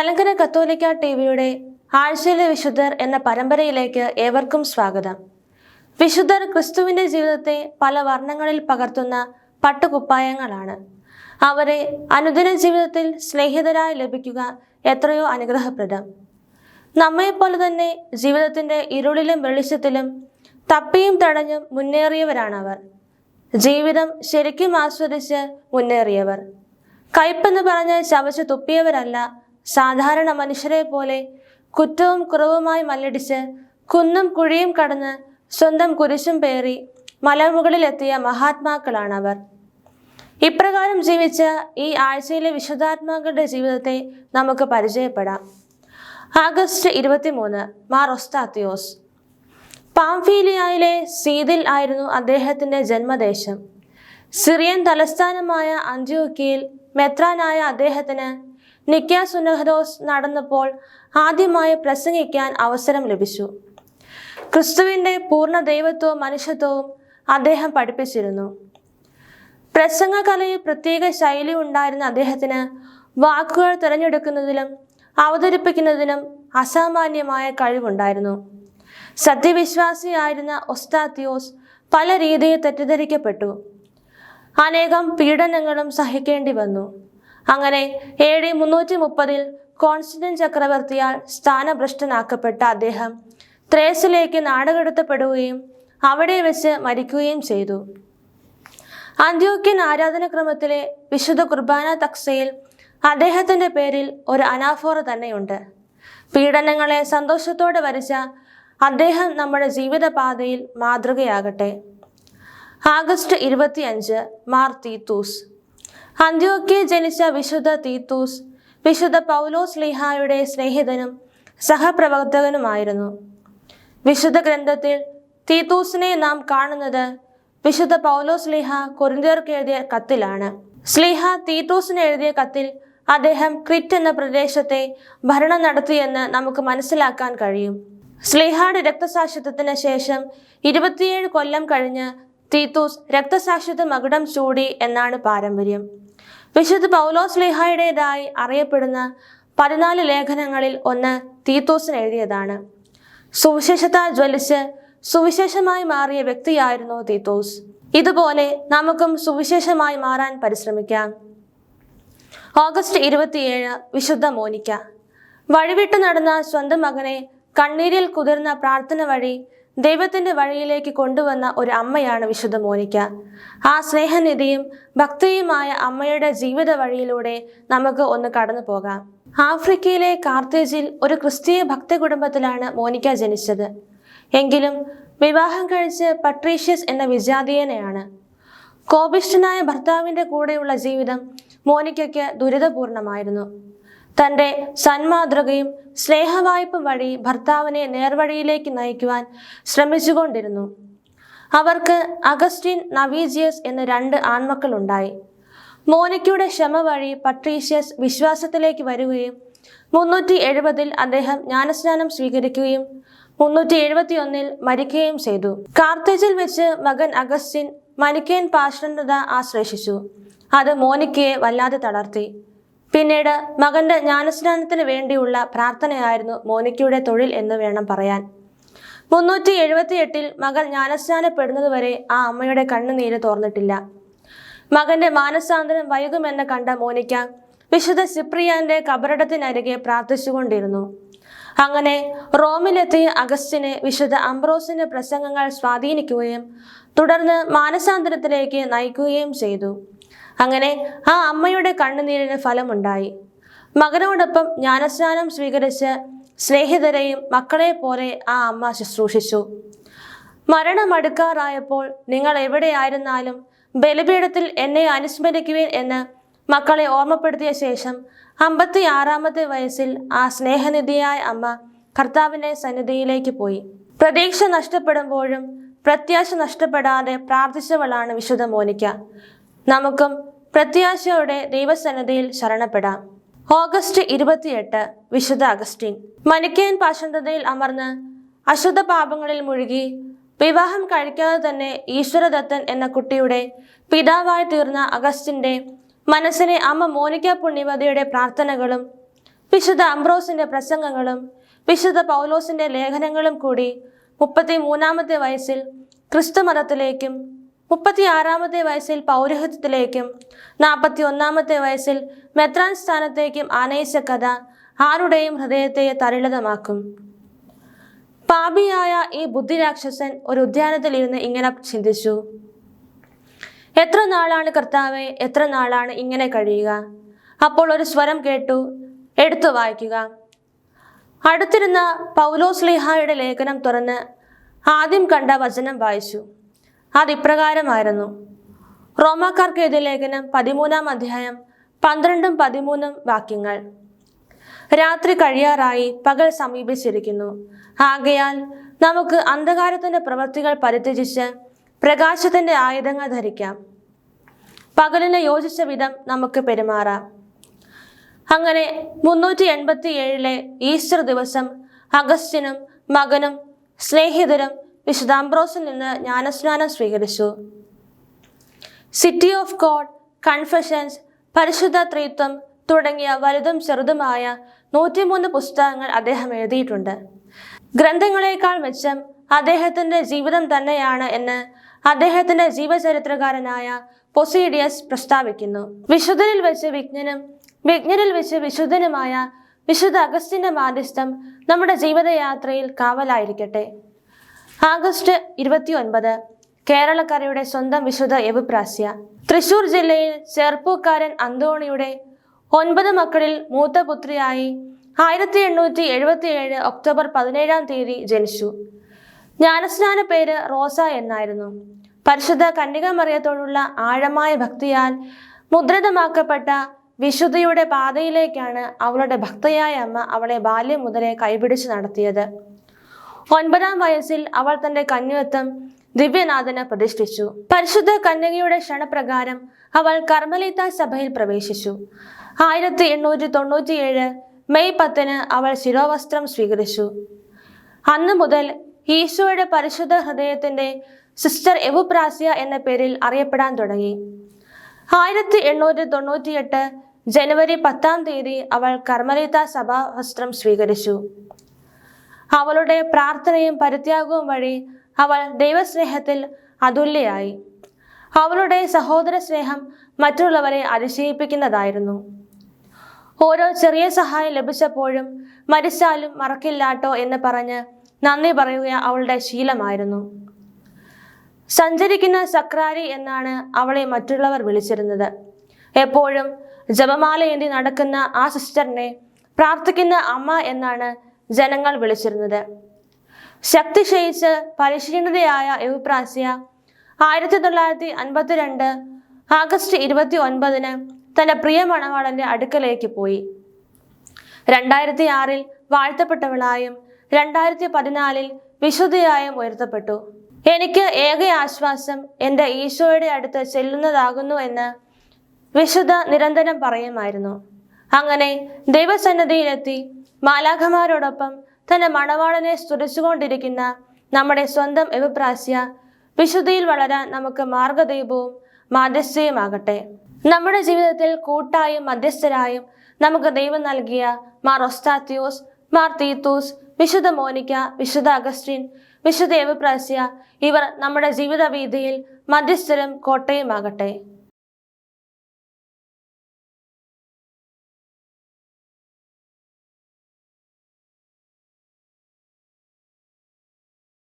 മലങ്കര കത്തോലിക്ക ടി വിയുടെ ആഴ്ചയിലെ വിശുദ്ധർ എന്ന പരമ്പരയിലേക്ക് ഏവർക്കും സ്വാഗതം. വിശുദ്ധർ ക്രിസ്തുവിന്റെ ജീവിതത്തെ പല വർണങ്ങളിൽ പകർത്തുന്ന പട്ടുകുപ്പായങ്ങളാണ്. അവരെ അനുദിന ജീവിതത്തിൽ സ്നേഹിതരായി ലഭിക്കുക എത്രയോ അനുഗ്രഹപ്രദം. നമ്മെപ്പോലെ തന്നെ ജീവിതത്തിന്റെ ഇരുളിലും വെളിച്ചത്തിലും തപ്പിയും തടഞ്ഞും മുന്നേറിയവരാണവർ. ജീവിതം ശരിക്കും ആസ്വദിച്ച് മുന്നേറിയവർ. കയ്പെന്ന് പറഞ്ഞ് ചവച്ച് തുപ്പിയവരല്ല സാധാരണ മനുഷ്യരെ പോലെ കുറ്റവും കുറവുമായി മല്ലടിച്ച് കുന്നും കുഴിയും കടന്ന് സ്വന്തം കുരിശും പേറി മലമുകളിലെത്തിയ മഹാത്മാക്കളാണ് അവർ ഇപ്രകാരം ജീവിച്ച ഈ ആഴ്ചയിലെ വിശുദ്ധാത്മാക്കളുടെ ജീവിതത്തെ നമുക്ക് പരിചയപ്പെടാം. ആഗസ്റ്റ് ഇരുപത്തിമൂന്ന് മാർ ഒസ്താത്തിയോസ്. പാംഫീലിയയിലെ സീതിൽ ആയിരുന്നു അദ്ദേഹത്തിന്റെ ജന്മദേശം. സിറിയൻ തലസ്ഥാനമായ അന്ത്യോക്കിയിൽ മെത്രാനായ അദ്ദേഹത്തിന് നിക്യാസുനഹദോസ് നടന്നപ്പോൾ ആദ്യമായി പ്രസംഗിക്കാൻ അവസരം ലഭിച്ചു. ക്രിസ്തുവിന്റെ പൂർണ ദൈവത്വവും മനുഷ്യത്വവും അദ്ദേഹം പഠിപ്പിച്ചിരുന്നു. പ്രസംഗകലയിൽ പ്രത്യേക ശൈലി ഉണ്ടായിരുന്ന അദ്ദേഹത്തിന് വാക്കുകൾ തിരഞ്ഞെടുക്കുന്നതിലും അവതരിപ്പിക്കുന്നതിലും അസാമാന്യമായ കഴിവുണ്ടായിരുന്നു. സത്യവിശ്വാസിയായിരുന്ന ഒസ്താത്തിയോസ് പല രീതിയിൽ തെറ്റിദ്ധരിക്കപ്പെട്ടു. അനേകം പീഡനങ്ങളും സഹിക്കേണ്ടി വന്നു. അങ്ങനെ എ ഡി മുന്നൂറ്റി മുപ്പതിൽ കോൺസ്റ്റന്റൈൻ ചക്രവർത്തിയാൽ സ്ഥാനഭ്രഷ്ടനാക്കപ്പെട്ട അദ്ദേഹം ത്രേസിലേക്ക് നാടുകടത്തപ്പെടുകയും അവിടെ വെച്ച് മരിക്കുകയും ചെയ്തു. അന്ത്യോക്യൻ ആരാധനക്രമത്തിലെ വിശുദ്ധ കുർബാന തക്സയിൽ അദ്ദേഹത്തിന്റെ പേരിൽ ഒരു അനാഫോറ തന്നെയുണ്ട്. പീഡനങ്ങളെ സന്തോഷത്തോടെ വരച്ച അദ്ദേഹം നമ്മുടെ ജീവിതപാതയിൽ മാതൃകയാകട്ടെ. ആഗസ്റ്റ് ഇരുപത്തിയഞ്ച് മാർ തീത്തൂസ്. അന്ത്യോക്യ ജനിച്ച വിശുദ്ധ തീത്തൂസ് വിശുദ്ധ പൗലോസ് ലിഹായുടെ സ്നേഹിതനും സഹപ്രവർത്തകനുമായിരുന്നു. വിശുദ്ധ ഗ്രന്ഥത്തിൽ തീത്തൂസിനെ നാം കാണുന്നത് വിശുദ്ധ പൗലോസ് ലിഹ കൊരിന്തിയർക്ക് എഴുതിയ കത്തിലാണ്. സ്ലിഹ തീത്തൂസിന് എഴുതിയ കത്തിൽ അദ്ദേഹം ക്രിറ്റ് എന്ന പ്രദേശത്തെ ഭരണം നടത്തിയെന്ന് നമുക്ക് മനസ്സിലാക്കാൻ കഴിയും. സ്ലീഹയുടെ രക്തസാക്ഷിത്വത്തിന് ശേഷം ഇരുപത്തിയേഴ് കൊല്ലം കഴിഞ്ഞ് തീത്തൂസ് രക്തസാക്ഷിത്വ മകുടം ചൂടി എന്നാണ് പാരമ്പര്യം. വിശുദ്ധ പൗലോസ് ലിഹായുടേതായി അറിയപ്പെടുന്ന പതിനാല് ലേഖനങ്ങളിൽ ഒന്ന് തീത്തൂസിന് എഴുതിയതാണ്. സുവിശേഷത്താൽ ജ്വലിച്ച് സുവിശേഷമായി മാറിയ വ്യക്തിയായിരുന്നു തീത്തോസ്. ഇതുപോലെ നമുക്കും സുവിശേഷമായി മാറാൻ പരിശ്രമിക്കാം. ഓഗസ്റ്റ് ഇരുപത്തിയേഴ് വിശുദ്ധ മോനിക്ക. വഴിവിട്ട് നടന്ന സ്വന്തം മകനെ കണ്ണീരിൽ കുതിർന്ന പ്രാർത്ഥന വഴി ദൈവത്തിന്റെ വഴിയിലേക്ക് കൊണ്ടുവന്ന ഒരു അമ്മയാണ് വിശുദ്ധ മോനിക്ക. ആ സ്നേഹനിധിയും ഭക്തിയുമായ അമ്മയുടെ ജീവിത വഴിയിലൂടെ നമുക്ക് ഒന്ന് കടന്നു പോകാം. ആഫ്രിക്കയിലെ കാർത്തേജിൽ ഒരു ക്രിസ്തീയ ഭക്ത കുടുംബത്തിലാണ് മോനിക്ക ജനിച്ചത്. എങ്കിലും വിവാഹം കഴിച്ച് പട്രീഷ്യസ് എന്ന വിജാതീയനെയാണ്. കോപിഷ്ഠനായ ഭർത്താവിന്റെ കൂടെയുള്ള ജീവിതം മോനിക്കയ്ക്ക് ദുരിതപൂർണമായിരുന്നു. തന്റെ സന്മാതൃകയും സ്നേഹവായ്പ വഴി ഭർത്താവിനെ നേർവഴിയിലേക്ക് നയിക്കുവാൻ ശ്രമിച്ചുകൊണ്ടിരുന്നു. അവർക്ക് അഗസ്റ്റിൻ നവീജിയസ് എന്ന രണ്ട് ആൺമക്കളുണ്ടായി. മോനിക്കയുടെ ക്ഷമ വഴി പട്രീഷ്യസ് വിശ്വാസത്തിലേക്ക് വരികയും മുന്നൂറ്റി എഴുപതിൽ അദ്ദേഹം ജ്ഞാനസ്നാനം സ്വീകരിക്കുകയും മുന്നൂറ്റി എഴുപത്തി ഒന്നിൽ മരിക്കുകയും ചെയ്തു. കാർത്തേജിൽ വെച്ച് മകൻ അഗസ്റ്റിൻ മരിക്കേൻ പാഷണത ആശ്ലേഷിച്ചു അത് മോനിക്കയെ വല്ലാതെ തളർത്തി. പിന്നീട് മകന്റെ ജ്ഞാനസ്നാനത്തിന് വേണ്ടിയുള്ള പ്രാർത്ഥനയായിരുന്നു മോനിക്കയുടെ തൊഴിൽ എന്ന് വേണം പറയാൻ. മുന്നൂറ്റി എഴുപത്തി എട്ടിൽ മകൾ ജ്ഞാനസ്നാനപ്പെടുന്നതുവരെ ആ അമ്മയുടെ കണ്ണുനീര് തോർന്നിട്ടില്ല. മകന്റെ മാനസാന്തരം വൈകുമെന്ന് കണ്ട മോനിക്ക വിശുദ്ധ സിപ്രിയാന്റെ കബറിടത്തിനരികെ പ്രാർത്ഥിച്ചുകൊണ്ടിരുന്നു. അങ്ങനെ റോമിലെത്തിയ അഗസ്റ്റിനെ വിശുദ്ധ അംബ്രോസിന്റെ പ്രസംഗങ്ങൾ സ്വാധീനിക്കുകയും തുടർന്ന് മാനസാന്തരത്തിലേക്ക് നയിക്കുകയും ചെയ്തു. അങ്ങനെ ആ അമ്മയുടെ കണ്ണുനീരിന് ഫലമുണ്ടായി. മകനോടൊപ്പം ജ്ഞാനസ്നാനം സ്വീകരിച്ച് സ്നേഹിതരെയും മക്കളെ പോലെ ആ അമ്മ ശുശ്രൂഷിച്ചു. മരണമടുക്കാറായപ്പോൾ നിങ്ങൾ എവിടെയായിരുന്നാലും ബലിപീഠത്തിൽ എന്നെ അനുസ്മരിക്കുവേൻ എന്ന് മക്കളെ ഓർമ്മപ്പെടുത്തിയ ശേഷം അമ്പത്തി ആറാമത്തെ വയസ്സിൽ ആ സ്നേഹനിധിയായ അമ്മ കർത്താവിന്റെ സന്നിധിയിലേക്ക് പോയി. പ്രതീക്ഷ നഷ്ടപ്പെടുമ്പോഴും പ്രത്യാശ നഷ്ടപ്പെടാതെ പ്രാർത്ഥിച്ചവളാണ് വിശുദ്ധ മോനിക്ക. നമുക്കും പ്രത്യാശയോടെ ദൈവസന്നിധിയിൽ ശരണപ്പെടാം. ഓഗസ്റ്റ് ഇരുപത്തിയെട്ട് വിശുദ്ധ അഗസ്റ്റിൻ. മനിക്കേൻ പാശന്തതയിൽ അമർന്ന് അശുദ്ധ പാപങ്ങളിൽ മുഴുകി വിവാഹം കഴിക്കാതെ തന്നെ ഈശ്വരദത്തൻ എന്ന കുട്ടിയുടെ പിതാവായി തീർന്ന അഗസ്റ്റിന്റെ മനസ്സിനെ അമ്മ മോനിക്ക പുണ്യവതിയുടെ പ്രാർത്ഥനകളും വിശുദ്ധ അംബ്രോസിന്റെ പ്രസംഗങ്ങളും വിശുദ്ധ പൗലോസിന്റെ ലേഖനങ്ങളും കൂടി മുപ്പത്തി മൂന്നാമത്തെ വയസ്സിൽ ക്രിസ്തു മതത്തിലേക്കും മുപ്പത്തി ആറാമത്തെ വയസ്സിൽ പൗരോഹിത്യത്തിലേക്കും നാൽപ്പത്തി ഒന്നാമത്തെ വയസ്സിൽ മെത്രാൻ സ്ഥാനത്തേക്കും ആനയിച്ച കഥ ആരുടെയും ഹൃദയത്തെ തരിളിതമാക്കും. പാപിയായ ഈ ബുദ്ധിരാക്ഷസൻ ഒരു ഉദ്യാനത്തിൽ ഇരുന്ന് ഇങ്ങനെ ചിന്തിച്ചു. എത്ര നാളാണ് കർത്താവെ എത്ര നാളാണ് ഇങ്ങനെ കഴിയുക? അപ്പോൾ ഒരു സ്വരം കേട്ടു എടുത്തു വായിക്കുക. അടുത്തിരുന്ന പൗലോസ്ലിഹായുടെ ലേഖനം തുറന്ന് ആദ്യം കണ്ട വചനം വായിച്ചു. അതിപ്രകാരമായിരുന്നു. റോമാക്കാർക്ക് എഴുതിയ ലേഖനം പതിമൂന്നാം അധ്യായം പന്ത്രണ്ടും പതിമൂന്നും വാക്യങ്ങൾ. രാത്രി കഴിയാറായി പകൽ സമീപിച്ചിരിക്കുന്നു. ആകയാൽ നമുക്ക് അന്ധകാരത്തിന്റെ പ്രവൃത്തികൾ പരിത്യജിച്ച് പ്രകാശത്തിന്റെ ആയുധങ്ങൾ ധരിക്കാം. പകലിനെ യോജിച്ച വിധം നമുക്ക് പെരുമാറാം. അങ്ങനെ മുന്നൂറ്റി എൺപത്തി ഏഴിലെ ഈസ്റ്റർ ദിവസം അഗസ്റ്റിനും മകനും സ്നേഹിതരും വിശുദ്ധാംബ്രോസിൽ നിന്ന് ജ്ഞാനസ്നാനം സ്വീകരിച്ചു. സിറ്റി ഓഫ് ഗോഡ് കൺഫെഷൻസ് പരിശുദ്ധ ത്രിത്വം തുടങ്ങിയ വലുതും ചെറുതുമായ നൂറ്റിമൂന്ന് പുസ്തകങ്ങൾ അദ്ദേഹം എഴുതിയിട്ടുണ്ട്. ഗ്രന്ഥങ്ങളെക്കാൾ മെച്ചം അദ്ദേഹത്തിന്റെ ജീവിതം തന്നെയാണ് എന്ന് അദ്ദേഹത്തിന്റെ ജീവചരിത്രകാരനായ പൊസീഡിയസ് പ്രസ്താവിക്കുന്നു. വിശുദ്ധനിൽ വെച്ച് വിജ്ഞനും വിജ്ഞനിൽ വെച്ച് വിശുദ്ധനുമായ വിശുദ്ധ അഗസ്റ്റിന്റെ മാധ്യസ്ഥം നമ്മുടെ ജീവിതയാത്രയിൽ കാവലായിരിക്കട്ടെ. ആഗസ്റ്റ് ഇരുപത്തി ഒൻപത് കേരളക്കരയുടെ സ്വന്തം വിശുദ്ധ എവുപ്രാസ്യ തൃശൂർ ജില്ലയിൽ ചെറുപ്പക്കാരൻ അന്തോണിയുടെ ഒൻപത് മക്കളിൽ മൂത്ത പുത്രിയായി ആയിരത്തി എണ്ണൂറ്റി എഴുപത്തി ഏഴ് ഒക്ടോബർ പതിനേഴാം തീയതി ജനിച്ചു. ജ്ഞാനസ്നാന പേര് റോസ എന്നായിരുന്നു. പരിശുദ്ധ കന്യകമറിയത്തോടുള്ള ആഴമായ ഭക്തിയാൽ മുദ്രിതമാക്കപ്പെട്ട വിശുദ്ധിയുടെ പാതയിലേക്കാണ് അവളുടെ ഭക്തയായ അമ്മ അവളെ ബാല്യം മുതലേ കൈപിടിച്ച് നടത്തിയത്. ഒൻപതാം വയസ്സിൽ അവൾ തന്റെ കന്യത്വം ദിവ്യനാഥന് പ്രതിഷ്ഠിച്ചു. പരിശുദ്ധ കന്യകയുടെ ക്ഷണപ്രകാരം അവൾ കർമ്മലീത്ത സഭയിൽ പ്രവേശിച്ചു. ആയിരത്തി എണ്ണൂറ്റി തൊണ്ണൂറ്റിയേഴ് മെയ് പത്തിന് അവൾ ശിരോവസ്ത്രം സ്വീകരിച്ചു. അന്നു മുതൽ ഈശോയുടെ പരിശുദ്ധ ഹൃദയത്തിന്റെ സിസ്റ്റർ എവുപ്രാസ്യ എന്ന പേരിൽ അറിയപ്പെടാൻ തുടങ്ങി. ആയിരത്തി എണ്ണൂറ്റി തൊണ്ണൂറ്റിയെട്ട് ജനുവരി പത്താം തീയതി അവൾ കർമ്മലിത സഭാ വസ്ത്രം സ്വീകരിച്ചു. അവളുടെ പ്രാർത്ഥനയും പരിത്യാഗവും വഴി അവൾ ദൈവസ്നേഹത്തിൽ അതുല്യയായി. അവളുടെ സഹോദര സ്നേഹം മറ്റുള്ളവരെ അതിശയിപ്പിക്കുന്നതായിരുന്നു. ഓരോ ചെറിയ സഹായം ലഭിച്ചപ്പോഴും മരിച്ചാലും മറക്കില്ലാട്ടോ എന്ന് പറഞ്ഞ് നന്ദി പറയുക അവളുടെ ശീലമായിരുന്നു. സഞ്ചരിക്കുന്ന സക്രാരി എന്നാണ് അവളെ മറ്റുള്ളവർ വിളിച്ചിരുന്നത്. എപ്പോഴും ജപമാലയേന്തി നടക്കുന്ന ആ സിസ്റ്ററിനെ പ്രാർത്ഥിക്കുന്ന അമ്മ എന്നാണ് ജനങ്ങൾ വിളിച്ചിരുന്നത്. ശക്തി ക്ഷയിച്ച് പരിശീലനതയായ എവുപ്രാസ്യ ആയിരത്തി തൊള്ളായിരത്തി അൻപത്തിരണ്ട് ആഗസ്റ്റ് ഇരുപത്തി ഒൻപതിന് തന്റെ പ്രിയ മണവാളന്റെ അടുക്കലേക്ക് പോയി. രണ്ടായിരത്തി ആറിൽ വാഴ്ത്തപ്പെട്ടവളായും രണ്ടായിരത്തി പതിനാലിൽ വിശുദ്ധയായും ഉയർത്തപ്പെട്ടു. എനിക്ക് ഏക ആശ്വാസം എന്റെ ഈശോയുടെ അടുത്ത് ചെല്ലുന്നതാകുന്നു എന്ന് വിശുദ്ധ നിരന്തരം പറയുമായിരുന്നു. അങ്ങനെ ദൈവസന്നദ്ധിയിലെത്തി മാലാഖമാരോടൊപ്പം തന്റെ മണവാളനെ സ്തുതിച്ചുകൊണ്ടിരിക്കുന്ന നമ്മുടെ സ്വന്തം എവിപ്രാസ്യ വിശുദ്ധിയിൽ വളരാൻ നമുക്ക് മാർഗദീപവും മാധ്യസ്ഥയുമാകട്ടെ. നമ്മുടെ ജീവിതത്തിൽ കൂട്ടായും മധ്യസ്ഥരായും നമുക്ക് ദൈവം നൽകിയ മാർ ഒസ്താത്യോസ് മാർ തീത്തൂസ് വിശുദ്ധ മോനിക്ക വിശുദ്ധ അഗസ്റ്റിൻ വിശുദ്ധ എവിപ്രാസ്യ ഇവർ നമ്മുടെ ജീവിത വീതിയിൽ മധ്യസ്ഥരും കോട്ടയുമാകട്ടെ.